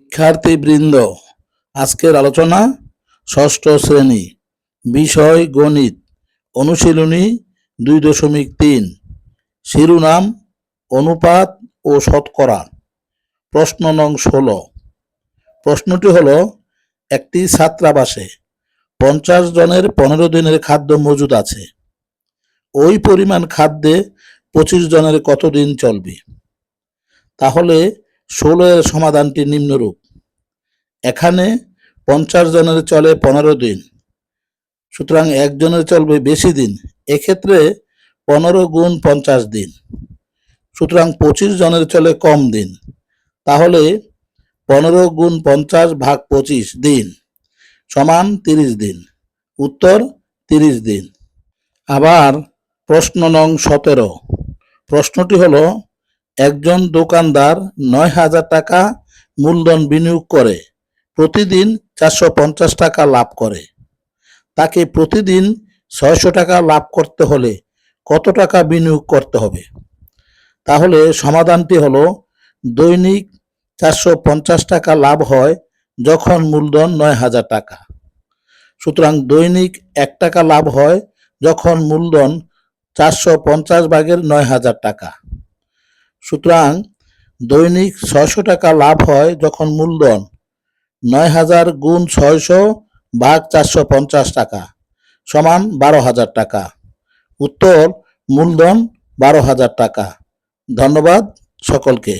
শিক্ষার্থীবৃন্দ, আজকের আলোচনা ষষ্ঠ শ্রেণি, বিষয় গণিত, অনুশীলনী দুই দশমিক তিন, শিরোনাম অনুপাত ও শতকরা, প্রশ্ন নং ষোলো। প্রশ্নটি হলো, একটি ছাত্রাবাসে পঞ্চাশ জনের পনেরো দিনের খাদ্য মজুদ আছে। ওই পরিমাণ খাদ্যে পঁচিশ জনের কতদিন চলবে? তাহলে ষোলো এর সমাধানটি নিম্নরূপ। এখানে পঞ্চাশ জনের চলে পনেরো দিন। সুতরাং একজনের চলবে বেশি দিন। এক্ষেত্রে পনেরো গুণ পঞ্চাশ দিন। সুতরাং পঁচিশ জনের চলে কম দিন। তাহলে পনেরো গুণ পঞ্চাশ ভাগ পঁচিশ দিন সমান তিরিশ দিন। উত্তর তিরিশ দিন। আবার প্রশ্ন নং সতেরো। প্রশ্নটি হলো একজন দোকানদার নয় হাজার টাকা মূলধন বিনিয়োগ করে, প্রতিদিন চারশো পঞ্চাশ টাকা লাভ করে। তাকে প্রতিদিন ছয়শো টাকা লাভ করতে হলে কত টাকা বিনিয়োগ করতে হবে? তাহলে সমাধানটি হলো, দৈনিক চারশো পঞ্চাশ টাকা লাভ হয় যখন মূলধন নয় হাজার টাকা। সুতরাং দৈনিক এক টাকা লাভ হয় যখন মূলধন চারশো পঞ্চাশ ভাগের নয় হাজার টাকা। সুতরাং দৈনিক ছয়শো টাকা লাভ হয় যখন মূলধন নয় হাজার গুণ ছয়শো ভাগ চারশো পঞ্চাশ টাকা সমান বারো হাজার টাকা। উত্তর, মূলধন বারো হাজার টাকা। ধন্যবাদ সকলকে।